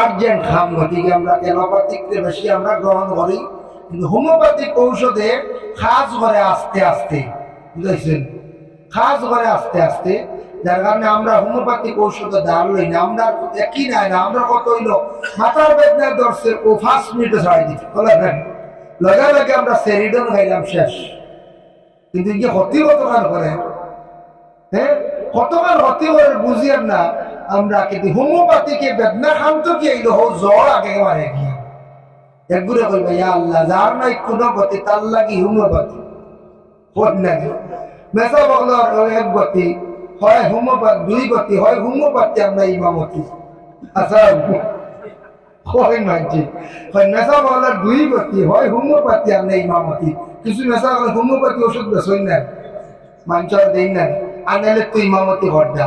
Urgent খাম, গতিকে আমরা এলোপ্যাথিক বেশি আমরা গ্রহণ করি। কিন্তু হোমিওপ্যাথিক ঔষধে খাস করে আস্তে আস্তে, বুঝেছেন? খাস করে আস্তে আস্তে, যার কারণে আমরা হোমিওপ্যাথিক ঔষধে লই না, আমরা একই নাই না, আমরা কত হইল? মাথার বেদনা ধরছে, ও ফার্স্ট মিনিটে ছাড়াই দিচ্ছে বলে লগে লগে আমরা সেরিডন খাইলাম শেষ। কিন্তু যে ক্ষতি কতখান করে হ্যাঁ? কতখান ক্ষতি করে বুঝিয়াম না আমরা কিন্তু হোমিওপ্যাথিকে বেদনা খান তো কি এইলো হোক জ্বর আগে মারে গিয়ে। একগুলো কইবে ইয়া আল্লাহ, যার নাই কোনো গতি তার লাগি হোমিওপ্যাথি হন নাকি মেসা বগলার এক গতি হয় হোমিওপ্যাথি দুই গতি হয় হোমিওপ্যাথি আমরা ইমামতি। আচ্ছা হয় মানছি হয় নেশা বগলার দুই গতি হয় হোমিওপ্যাথি আমরা ইমামতি। কিছু নেশা বগলার হোমিওপ্যাথি ওষুধ বেসই না মানুষের দেই না আর নাহলে তুই ইমামতি হরদা।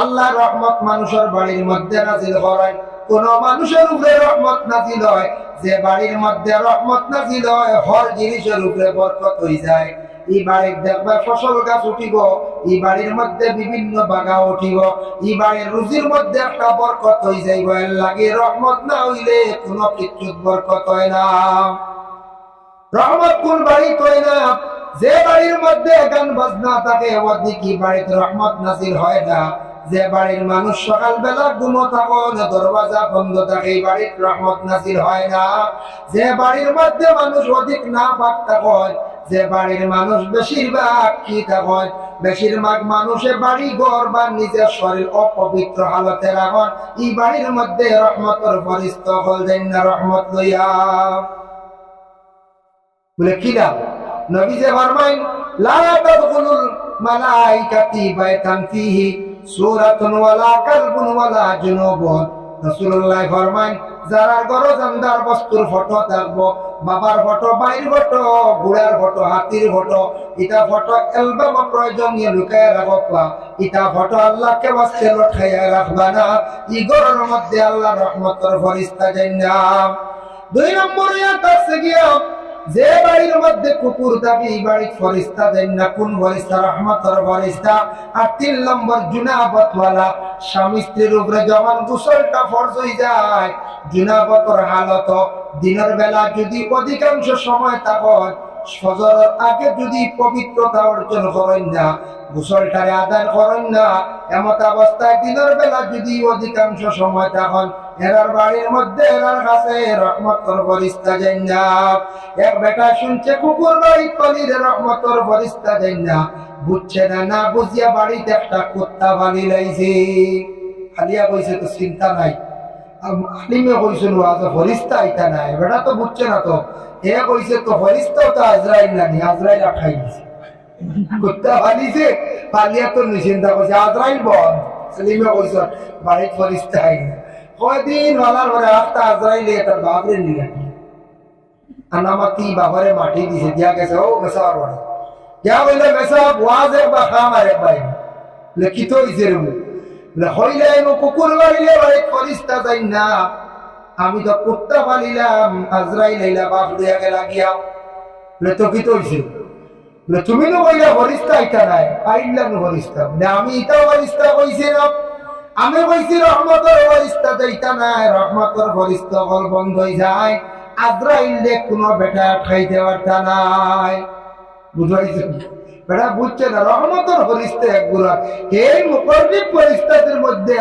আল্লাহ রহমত মানুষের বাড়ির মধ্যে নাজিল করেন কোন মানুষের উপরে রহমত নাজিল হয়। যে বাড়ির মধ্যে রহমত নাজিল হয়, হর জিনিসের উপরে বরকত হয়ে যায়। বাড়ির ফসল গাছ উঠিব বাড়ির মধ্যে বিভিন্ন বাগা উঠিব, এই বাড়ির রুজির মধ্যে একটা বরকত হয়ে যাইব। এর লাগে রহমত না হইলে কোনো কিচ্ছুত বরকত হয় না। রহমত কোন বাড়ি হয় না। যে বাড়ির মধ্যে গান বাজনা থাকে ওদিকে বাড়িতে রহমত নাজিল হয় না। যে বাড়ির মানুষ সকালবেলা ঘুমো থাকুন দরওয়াজা বন্ধ থাকে বাড়ির রহমত নাজিল হয় না। যে বাড়ির মধ্যে মানুষ অধিক না পাক থাকুন যে বাড়ির মানুষ বেশিরভাগ কি থাকুন বেশিরভাগ মানুষে বাড়ি, ঘর বা নিজের শরীর অপবিত্র হালতে রাখুন এই বাড়ির মধ্যে রহমতর পরিস্থ হল দেন না রহমত লইয়া। বলে, কি নাম নবী যে ফরমাইন, লা তাদখুলুল মালাইকাতি বাইতান ফিহি সূরাতুন ওয়ালা কালবুন ওয়ালা জুনুবুন। রাসূলুল্লাহ ফরমাইন, যারা জান্দার বস্তুর ফটো থাকব বাবার ফটো বাইর ফটো, বুড়ার ফটো, হাতির ফটো ইটা ফটো অ্যালবাম প্রয়োজনীয় লুকায় রাখবা ইটা ফটো আল্লাহকে বাস্তে লঠাইয়া রাখবা না। ই ঘরের মধ্যে আল্লাহ রহমতের ফরিস্তা জান্নাম দুই নম্বর ইয়াত আছে গিয়া যে বাড়ির মধ্যে কুকুর থাকে এই বাড়ির ফরিস্তা দেন না। কোন ফরিস্তা? রহমতর ফরিস্তা। আর তিন নম্বর, জুনাবতওয়ালা। স্বামী স্ত্রীর উপরে যখন গোসলটা ফরজ হয়ে যায়, জুনাবতর হালত দিনের বেলা যদি অধিকাংশ সময় তখন ফজরের আগে যদি পবিত্রতা অর্জন করেন না, গোসলটারে আদায় করেন না, এমত অবস্থায় দিনের বেলা যদি অধিকাংশ সময় তখন এরার বাড়ির মধ্যে এরার কাছে রহমতর ফরিস্তা যাই না। এক বেটা শুনছে, কুকুর বাড়ি কলির রহমতর ফরিস্তা যাই না। বুঝছে না না বুঝিয়া বাড়িতে একটা কুত্তা বানি লাইছে। খালিয়া কইছে তো চিন্তা নাই। আলিমে কইছিল আজ ফরিস্তা আইতা নাই বেটা তো না তো। এ কইছে, তো ফরিস্তা তো আজরাইল আজরাইল খাই দিছে। কুত্তা বানিছে পালিয়া তো নিশ্চিন্তা করছে, আজরাইল বন্ধ সেলিমে কইছ বাড়িত ফরিস্তা আই কয়দিন হলার পরে আস্তা আজরাইল তার বাবরে নিয়ে আনামাতি বাবারে মাটি দিছে, দিয়া গেছে, ও মেসার বড়। যা বললে মেসা ওয়াজে বা খামার একবার। লিখিত হইছে রে বলে হইলে কুকুর বাড়িলে বাড়ি ফরিস্তা যাই না। আমি তো কুত্তা পালিলাম আজরাই লাইলা বাপ লইয়া গেলা গিয়া। বলে, তো কি তো হইছে বলে, তুমি তো কইলা ফরিস্তা ইটা নাই, পাইলাম না ফরিস্তা। বলে, আমি ইটা ফরিস্তা কইছি না আমি কইছি, রহমতর ফরিস্তা যাইতা নাই, রহমতর ফরিস্তা কল বন্ধ হয়ে যায়। আজরাইলে কোনো বেটা খাইতে পারতা নাই। বুঝছে না, রহমতর ফরিস্তা এক গুড়া এই মুকর্রিব ফরিস্তাদের মধ্যে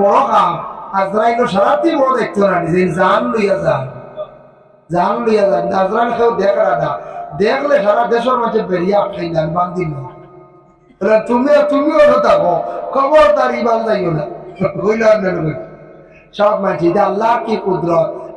বড় কাম আজরাইল জান যান। কেউ দেখলে সারা দেশের মাঝে বেরিয়ে না তুমি তুমিও থাকো খবর তার না। সব মানছি আল্লাহ কি কুদরত?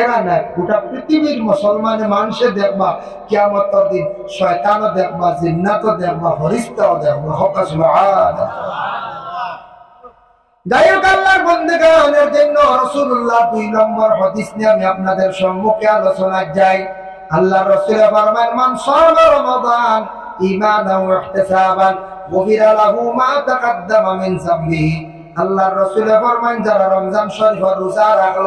এরা নাই। গোটা পৃথিবীর মুসলমানে মানুষে দেখবা কিয়ামতর দিন শয়তানও দেখবা জিন্নাতও দেখবা হরিস্তাও দেখবা হকা সুবহানাল্লাহ। যাই হোক আল্লাহর বন্দেগানের জন্য রসুল্লাহ দুই নম্বর হদিস নিয়ে আমি আপনাদের সম্মুখে আলোচনা যাই। আল্লাহ রসুল মান রসুল যারা রমজান শরীফ রোজা রাখল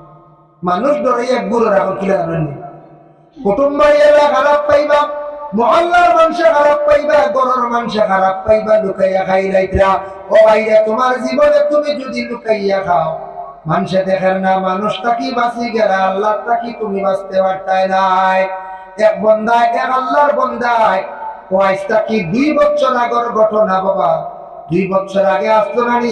মানুষ ডরাইয়া গুরু রাখো কিলা জানেন কুটুম খারাপ পাইবা, মহল্লার মানুষে খারাপ পাইবা গরর মানুষে খারাপ পাইবা, লুকাইয়া খাই লাইতরা ও ভাইরা, তোমার জীবনে তুমি যদি লুকাইয়া খাও, মানুষে দেখেন না, মানুষটা কি বাঁচি গেলা, আল্লাহটা কি তুমি বাঁচতে পারতাই নাই। এক বন্দায় এক আল্লাহর বন্দায় ও আইসটা কি দুই বছর আগর ঘটনা বাবা? দুই বছর আগে আসতো না নি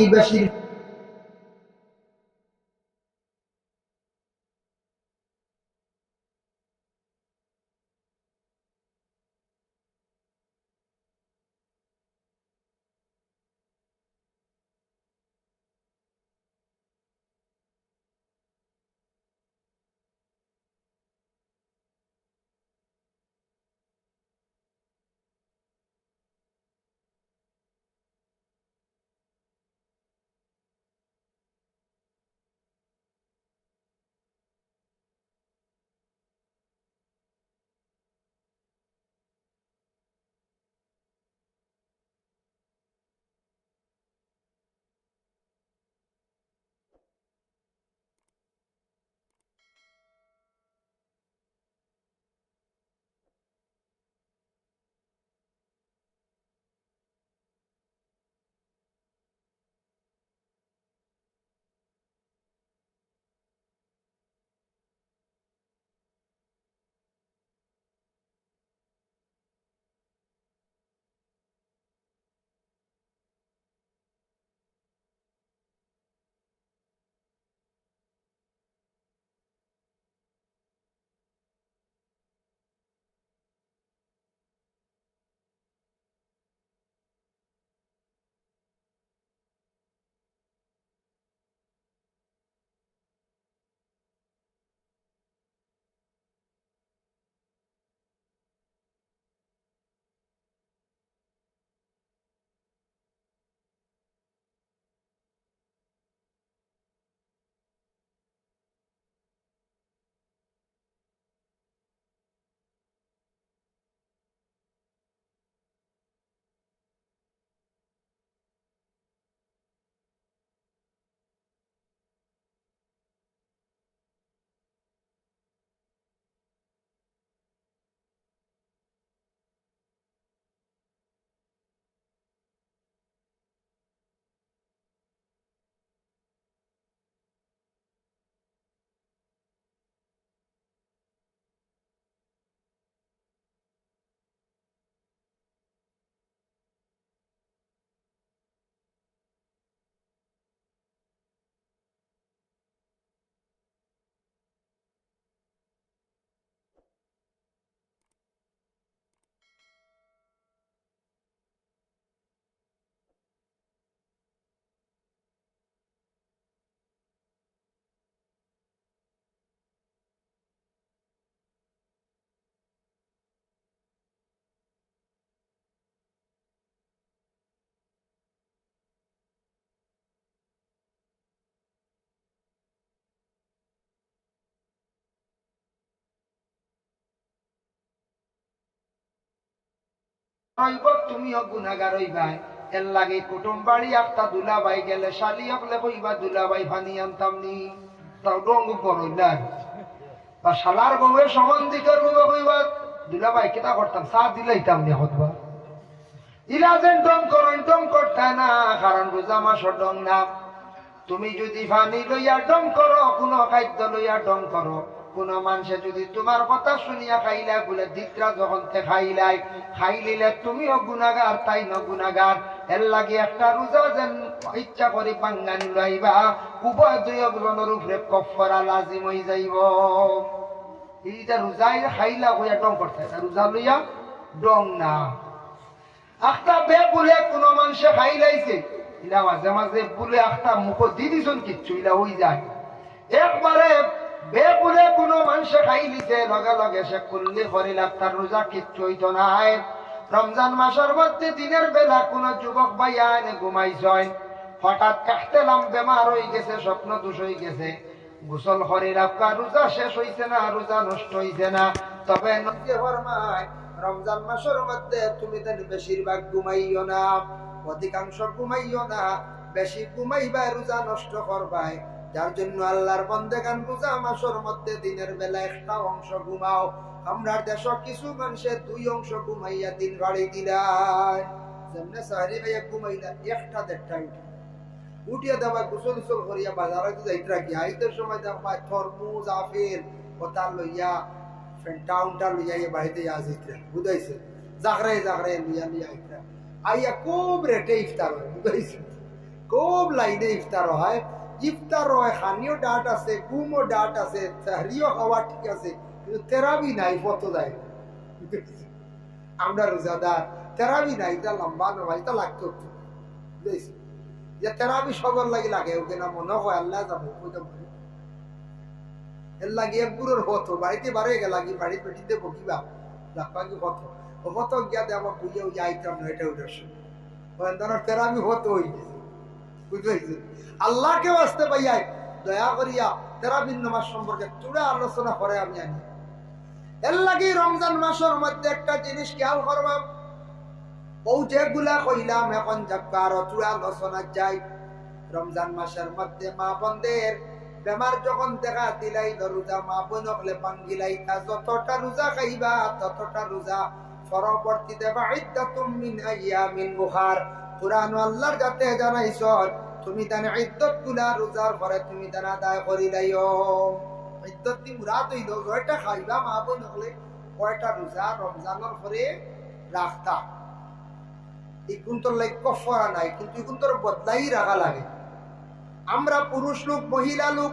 হইব তুমিও গুনাগার হইবাই। এর লাগে কুটুম বাড়ি একটা দুলাবাই গেলে শালি হকলে কইবা দুলাবাই ভানি আনতাম নি তাও ডঙ্গ করইলা বা শালার বউয়ের সম্বন্ধী করব কইবা দুলাবাই কিতা করতাম, চা দিলাইতাম নি হতবা। ইরা যেন ডং করেন, ডং করতে না, কারণ রোজা মাসর ডং না। তুমি যদি ফানি লইয়া ডং করো, কোন খাদ্য লইয়া ডং করো। কোন মানুষে যদি তোমার কথা শুনিয়া খাইলা, বলে দিকরা যখন তে খাইলাই, খাইলিলে তুমিও গুনাগার তাই ন গুনাগার এর লাগে একটা রোজা যেন ইচ্ছা করে পাঙ্গানি লইবা উভয় দুই জনের উপরে কফরা লাজিম হয়ে যাইব। এইটা রোজাই খাইলা হইয়া ডং করতে রোজা লইয়া ডং না। আখটা বে বলে কোন মানুষে খাই লাইছে ইলা মাঝে মাঝে বলে আখটা মুখ দি দিছন কিচ্ছু, ইলা হই যায়। একবারে বে বলে কোন মানুষে খাই লিছে লগে লগে সে করলে হরিল তার রোজা কিচ্ছু হইতো নাই রমজান মাসের মধ্যে দিনের বেলা কোন যুবক ভাইয়া এনে ঘুমাইছয় হঠাৎ কাটতেলাম বেমার হয়ে গেছে, স্বপ্ন দোষ হয়ে গেছে। গোসল হরি রাখা, রোজা শেষ হইছে না, রোজা নষ্ট হইছে না। তবে নদী ফরমায়, রমজান মাসের মধ্যে তুমি তাহলে বেশিরভাগ ঘুমাইও না, অধিকাংশ ঘুমাইও না, বেশি ঘুমাইবা রোজা নষ্ট করবাই যার জন্য আল্লাহর বন্দেগান রোজা মাসের মধ্যে দিনের বেলা একটা অংশ ঘুমাও। আমরা দেশ কিছু মানুষের দুই অংশ ঘুমাইয়া দিন বাড়ি দিলাই। যেমনে সাহারি ভাইয়া ঘুমাইলা, একটা দেড়টা উঠে। উঠিয়া দেওয়া গোসল গোসল করিয়া বাজারে তো যাইতে রাখি। আইতের সময় দেখবা তরমুজ, আপেল, ও তার লইয়া ফেন্টা, উন্টা লইয়া ইয়ে বাড়িতে আসিতে বুঝাইছে? জাগরে জাগরে লইয়া লইয়া আইতে আইয়া খুব রেটে ইফতার হয়, বুঝাইছে? খুব লাইনে ইফতার হয়। ইফতার হয় খানিও ডাট আছে, ঘুমও ডাট আছে সাহরিও খাওয়া ঠিক আছে, কিন্তু তেরাবি নাই পত যায়? আমরা রোজাদার, তেরাবি নাই তা লম্বা নয় তা লাগতো বুঝাইছে যে তেরাবি সবর লাগি লাগে, ওকে না মনে হয় আল্লাহ যাব কইতে পারে এর লাগি এক বুড়োর হতো, বাড়িতে বারে গে লাগি বাড়ি পেটিতে বকিবা লাপাকি হতো। হতো গিয়া দে, আমার বুঝে ওই আইতাম না এটা ওটার ওই তেরাবি হতো হয়ে গেছে আল্লাহকে আসতে পাইয়াই, দয়া করিয়া তেরাবিন নামাজ সম্পর্কে চূড়া আলোচনা করে আমি আনি। এর লাগি রমজান মাসের মধ্যে একটা জিনিস খেয়াল করবাম। চূড়া যাই। মাসের মধ্যে মা বেমার যখন দেখা দিলাই রোজা মা বোন যতটা খাইবা ততটা রোজা পরবর্তীতে উখার কুরআন আল্লাহর কাছে জানাইছ তুমি তানে ইদ্দতগুলা রোজার পরে তুমি তানে আদায় করিলাইও। ইদ্দত দি মুরাদ হইল, জয়টা খাইবা মা বোন হলে কয়টা রোজা, রমজানের পরে রাখতা। এখন তোর লাইক কফরা নাই, কিন্তু এখন তোর বদলাই রাখা লাগে। আমরা পুরুষ লোক, মহিলা লোক,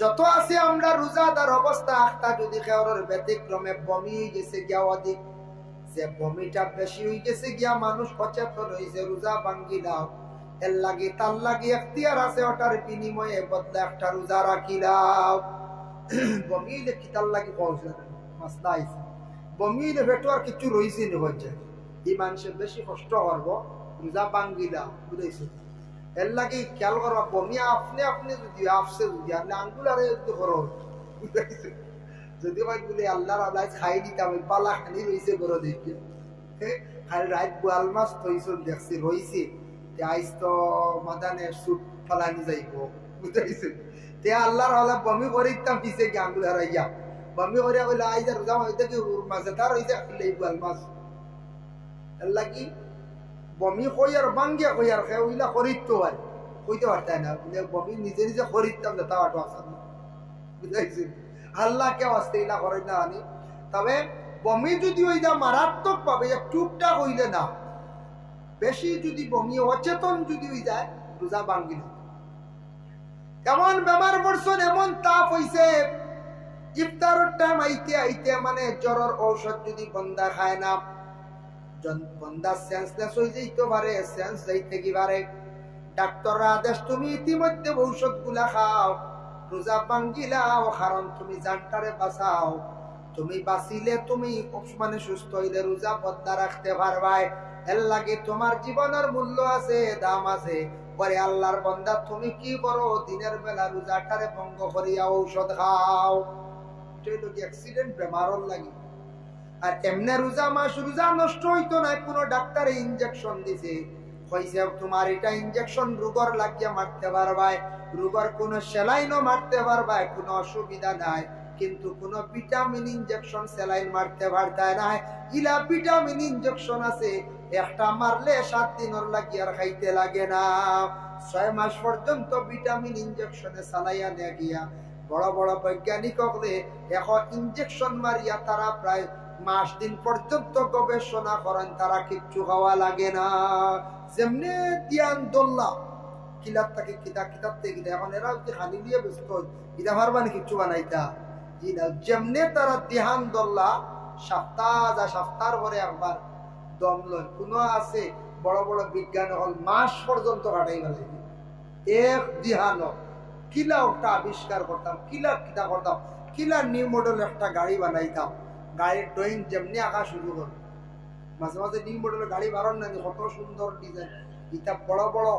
যত আছে আমরা রোজাদার অবস্থা আখতা যদি কেউর ব্যতিক্রমে বমি গেছে গিয়া অধিক যে বমিটা বেশি হয়ে গেছে গিয়া মানুষ সচেতন হয়েছে রোজা ভাঙ্গি দাও। এর লাগে তার লাগে এখতিয়ার আছে, ওটার বিনিময়ে বদলে একটা রোজা রাখিলাও বমি হইলে কি তার লাগে পৌঁছে মাসলা আইছে। বমি হইলে ভেটো আর কিছু রয়েছে নি হচ্ছে এই মানুষের বেশি কষ্ট করব, রোজা ভাঙ্গি দাও বুঝেছি এর লাগে খেয়াল করবা, বমি আপনি আপনি যদি আপসে যদি আপনি আঙ্গুল আরে যদি করো বুঝাইছে। যদি ভাই বলে আল্লাহর আল্লাহ খাই দিতাম বালা খানি রয়েছে বড় দেখে। খালি রাত বোয়াল মাছ থইছন দেখছি রয়েছে তে আইস তো মাদানের সুট ফালানি যাইব। বুঝাইছে তে আল্লাহর আল্লাহ বমি করে দিতাম পিছে কি আঙ্গুল হারাইয়া। বমি করে বলে আইজা রোজা হইতে কি মাছে তার হইতে এই বোয়াল মাছ। এর লাগি বমি কই আর বাঙ্গিয়া কই আর খেয়ে ওইলা খরিদ তো হয়। কইতে পারতাই না বমি নিজে নিজে খরিদতাম না তাও আটো আসার না বুঝাইছি আল্লাহ কেউ আসতে ইলা করে না আনি তবে বমি যদি ওই যা মারাত্মক পাবে টুকটা হইলে না। বেশি যদি বমি অচেতন যদি হয়ে যায়, রোজা ভাঙ্গি এমন বেমার পড়ছন, এমন তাপ হইছে, ইফতারের টাইম আইতে আইতে মানে জ্বরের ঔষধ যদি বন্দা খায় না বন্দা সেন্সলেস হয়ে যাইতে পারে সেন্স যাইতে কি পারে? ডাক্তাররা আদেশ, তুমি ইতিমধ্যে ঔষধগুলা খাও। রোজা ভাঙ্গিলাও কারণ তুমি জানটারে বাঁচাও। তুমি বাঁচিলে তুমি মানে সুস্থ হইলে রোজা বদ্ধা রাখতে পারবাই। এর লাগে তোমার জীবনের মূল্য আছে, দাম আছে। পরে আল্লাহর বন্দা, তুমি কি করো দিনের বেলা রোজাটারে ভঙ্গ করিয়া ঔষধ খাও? অ্যাক্সিডেন্ট বেমারর লাগি? আর এমনি রোজা মাস, রোজা নষ্ট হইতো না কোনো ডাক্তারে ইনজেকশন দিছে। কইছে, তোমার এটা ইনজেকশন রোগর লাগিয়া মারতে পারবাই। রোগর কোনো সেলাইনও মারতে পারবাই, কোনো অসুবিধা নাই। কিন্তু কোনো ভিটামিন ইনজেকশন সেলাইন মারতে পারতায় না। ইলা ভিটামিন ইনজেকশন আছে, একটা মারলে সাত দিনের লাগি আর খাইতে লাগে না। ছয় মাস পর্যন্ত ভিটামিন ইনজেকশনে চালাইয়া নিয়ে গিয়া বড় বড় বৈজ্ঞানিক হলে এখন ইনজেকশন মারিয়া তারা প্রায় মাস দিন পর্যন্ত গবেষণা করেন, তারা কিচ্ছু হওয়া লাগে না। যেমনি দিয়ান দোল্লা কিলার থেকে, কিতা কিতাব থেকে, কিতা। এখন এরা যদি খালি দিয়ে ব্যস্ত। কিতা পারবানি কিচ্ছু বানাইতা জি যেমনি তারা দিহান দোল্লা, সপ্তাহ যা সপ্তাহ পরে একবার দম লয়। কোনো আছে, বড় বড় বিজ্ঞান হল, মাস পর্যন্ত কাটাই গেলে এক দিহান কিলা একটা আবিষ্কার করতাম, কিলা কিতা করতাম, কিলা নিউ মডেল একটা গাড়ি বানাইতাম। গাড়ির ড্রয়িং যেমনি আঁকা শুরু করো। মাঝে মাঝে নিউ মডেলের গাড়ি বাড়ান না কত সুন্দর ডিজাইন এটা বড় বড়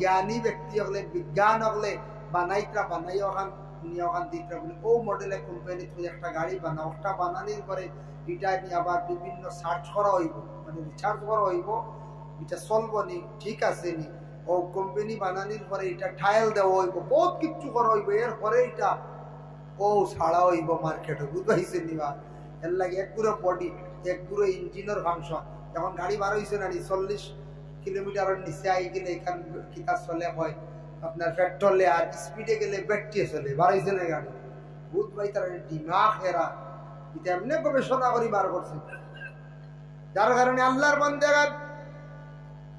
জ্ঞানী ব্যক্তি হলে বিজ্ঞান হলে বানাইতরা বানাই ওখান নিয়ে ওখান দিতরা বলে ও মডেলের কোম্পানি তুমি একটা গাড়ি বানাও, একটা বানানির পরে এটা নিয়ে আবার বিভিন্ন সার্চ করা হইব মানে রিসার্চ করা হইব এটা চলব নি, ঠিক আছে নি? ও কোম্পানি বানানির পরে এটা ট্রায়াল দেওয়া হইব বহুত কিচ্ছু করা হইব এর পরে এটা ও ছাড়া হইব মার্কেটে বুঝবাইছে নিবা এর লাগে এক পুরো বডি এক পুরো ইঞ্জিনের ফাংশন এখন গাড়ি বার হয়েছে না? চল্লিশ কিলোমিটারের নিচে আই গেলে এখান কিতা চলে হয় আপনার পেট্রোলে আর স্পিডে গেলে ব্যাটারি চলে বার হয়েছে না গাড়ি। বুধ ভাই তার দিমাগ হেরা এটা এমনি গবেষণা করি বার করছে যার কারণে আল্লাহর বন্দেগার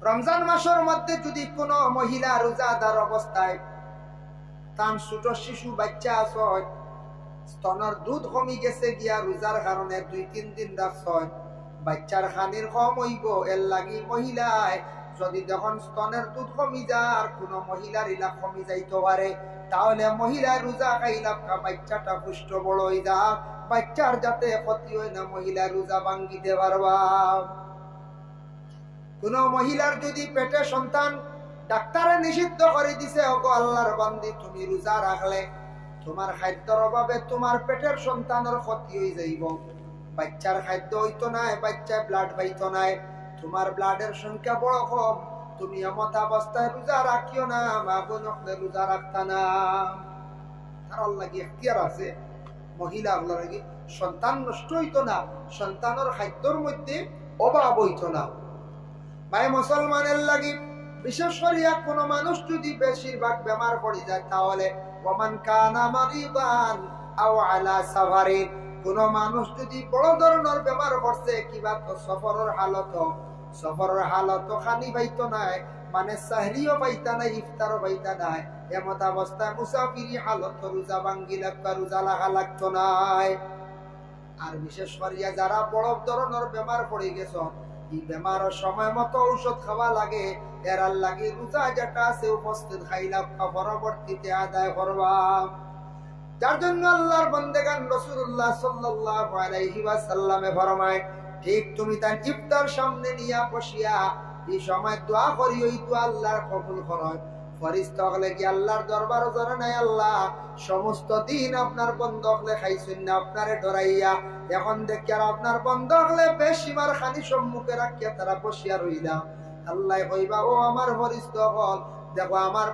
রমজান মাসের মধ্যে যদি কোনো মহিলা রোজাদার অবস্থায় তার ছোট শিশু, বাচ্চা আছে স্তনের দুধ কমি গেছে গিয়া রোজার কারণে দুই, তিন দিন রাখছয় বাচ্চার খানির কম হইব এর লাগি মহিলায় যদি যখন স্তনের দুধ কমি যায় আর কোনো মহিলার ইলা কমি যাইতে পারে, তাহলে মহিলার রোজা খাইলাম বাচ্চাটা পুষ্ট বড় হয়ে যা। বাচ্চার যাতে ক্ষতি হয় না মহিলা রোজা ভাঙ্গিতে পারবা। কোন মহিলার যদি পেটে সন্তান ডাক্তারে নিষিদ্ধ করে দিছে, ওগো আল্লাহর বান্দি, তুমি রোজা রাখলে তোমার খাদ্যর অভাবে তোমার পেটের সন্তানের ক্ষতি হয়ে যাইব। বাচ্চার খাদ্য হইতো নাই বাচ্চায় ব্লাড পাইতো নাই তোমার ব্লাডের সংখ্যা বড় কম তুমি এমত অবস্থায় রোজা রাখিও না, মা বোনকলে রোজা রাখতা না। তার লাগি এখতিয়ার আছে? মহিলা লাগি সন্তান নষ্ট হইতো না, সন্তানের খাদ্যর মধ্যে অভাব হইতো না। ভাই, মুসলমানের লাগি বিশেষ করিয়া কোনো মানুষ যদি বেশিরভাগ বেমার পড়ে যায়, তাহলে ওমান কানা মারিদান আও আলা সাফারে কোনো মানুষ যদি বড় ধরনের বেমার পড়ছে, কিবা তো সফরের হালত সফরের হালত খানি পাইতো নাই মানে সাহরিও পাইতা নাই, ইফতারও পাইতা নাই। এমত অবস্থায় মুসাফিরি হালত রোজা ভাঙ্গি লাগতো রোজা লাগা লাগতো নাই। আর বিশেষ করিয়া যারা বড় ধরনের বেমার পড়ে গেছ, এই বেমারের সময় মতো ঔষধ খাওয়া লাগে। এরার লাগে রোজা যেটা আছে উপস্থিত খাইলা পরবর্তীতে আদায় করবা যার জন্য আল্লাহর বন্দেগান রসুল্লাহ সাল্লাল্লাহু আলাইহি ওয়াসাল্লামে ফরমায় ঠিক তুমি তার ইফতার সামনে নিয়া বসিয়া এই সময় দোয়া করি ওই দোয়া আল্লাহর কবুল করয় ফরিস্ত কি সমস্ত দিন বন্ধ হলে না এখন খানি সম্মুখে তারা আল্লাহ আমার হল দেখো আমার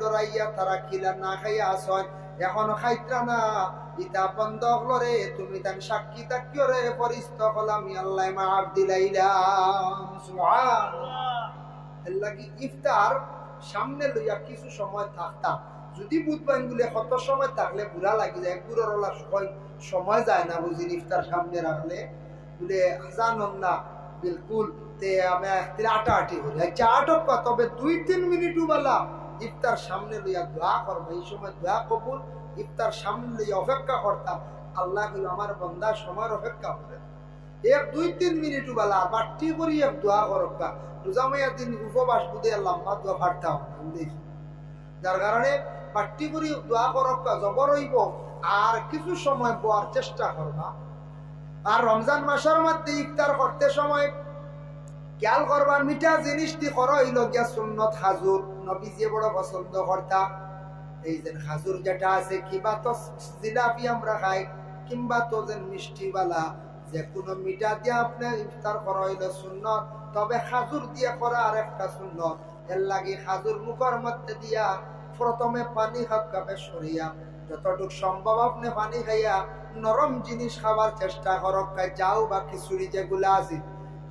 ডরাইয়া তারা খিলা না খাইয়া আসয় এখন খাইত্রা না। তুমি ইফতার সামনে লইয়া কিছু সময় থাকতাম যদি বুধবার গুলে কত সময় থাকলে বুড়া লাগি যায়, বুড়োর ওলা সময় সময় যায় না বুঝি ইফতার সামনে রাখলে। বলে জানন না, বিলকুল, তে আমি একদিন আটা আটি করি। আচ্ছা আটক তবে দুই তিন মিনিট ইফতার সামনে কবুল ইফতার সামনে অপেক্ষা করতাম। আল্লাহ কইল আমার বন্ধা সময়ের অপেক্ষা করে। এক দুই তিন মিনিট বেলা বাট্টি করি এক দোয়া করবা রোজা মাইয়া দিন উপবাস বুধে লম্বা দোয়া ফাটতাম বুঝেছি যার কারণে বাট্টি করি দোয়া করবা জবর হইব, আর কিছু সময় বোয়ার চেষ্টা করবা। আর রমজান মাসের মধ্যে ইফতার করতে সময় খেয়াল করবা, মিঠা জিনিসটি করা হইল গিয়া সুন্নত হাজুর। নবীজি বড় পছন্দ করতা এই যে হাজুর যেটা আছে, কিবা তো জিলাপি আমরা খাই, কিংবা তো যে মিষ্টিওয়ালা, যে কোনো মিঠা দিয়ে ইফতার করা হইল সুন্নত। তবে খাজুর দিয়ে করা আর একটা সুন্নত। এর লাগি খাজুর মুখের মধ্যে দিয়া প্রথমে পানি হাক্কাবে সরিয়া। যতটুক সম্ভব আপনি পানি খাইয়া নরম জিনিস খাবার চেষ্টা করক খাই যাও বা খিচুড়ি যেগুলা আছে।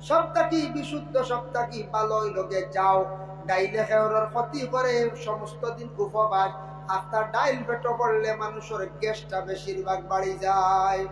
সবটাকি বিশুদ্ধ সবটাকি ভালোই লোকে যাও, ডাইলে খেওয়ার ক্ষতি করে, সমস্ত দিন উপবাস আপনার ডাইল পেটো করলে মানুষের গ্যাসটা বেশিরভাগ বাড়ি যায়।